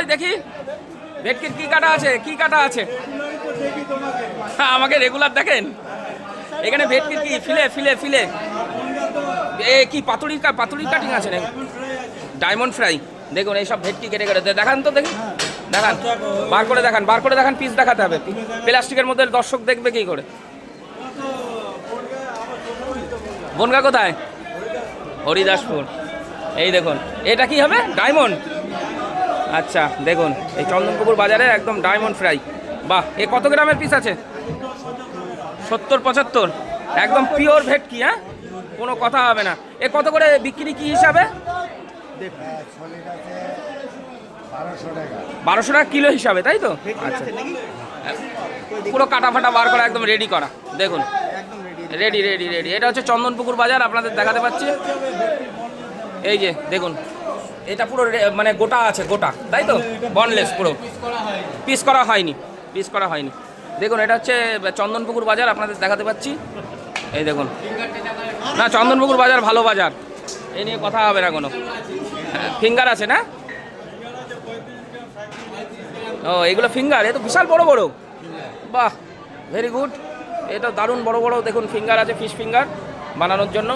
কই দেখি। ভেটকির কি কাটা আছে? কি কাটা আছে? হ্যাঁ, আমাকে রেগুলার দেখেন। এখানে ভেটকির কি? ফিলে ফিলে ফিলে। এ কি পাতুড়ির কা- পাতুড়ির কাটিং আছে নাকি ডায়মন্ড ফ্রাই দেখুন এইসব ভেটকি কেটে কেটে দেখান তো দেখি। দেখান। বার করে দেখান বার করে দেখান পিস দেখাতে হবে। প্লাস্টিকের মধ্যে দর্শক দেখবে কি করে? বনগা কোথায়? হরিদাসপুর। এই দেখুন এটা কি হবে? ডায়মন্ড আচ্ছা দেখুন এই চন্দনপুকুর বাজারে একদম ডায়মন্ড ফ্রাই বাহ এ কত গ্রামের পিস আছে? সত্তর পঁচাত্তর? একদম পিওর ভেটকি হ্যাঁ? কোনো কথা হবে না। এ কত করে বিক্রি কি হিসাবে? বারোশো টাকা কিলো হিসাবে তাই তো? আচ্ছা। পুরো কাটা ফাটা বার করা একদম রেডি করা। দেখুন রেডি রেডি রেডি এটা হচ্ছে চন্দনপুকুর বাজার আপনাদের দেখাতে পাচ্ছি। এই যে দেখুন এটা পুরো মানে গোটা আছে, গোটা, তাই তো? বনলেস পুরো। পিস করা হয়নি পিস করা হয়নি। দেখুন, এটা হচ্ছে চন্দনপুকুর বাজার, আপনাদের দেখাতে পাচ্ছি। এই দেখুন। না, চন্দনপুকুর বাজার ভালো বাজার। এই নিয়ে কথা হবে না কোনো। ফিঙ্গার আছে না? ও, এগুলো ফিঙ্গার এ তো বিশাল বড় বড়। বাহ ভেরি গুড এটা দারুণ বড় বড়। দেখুন ফিঙ্গার আছে ফিশ ফিঙ্গার বানানোর জন্য।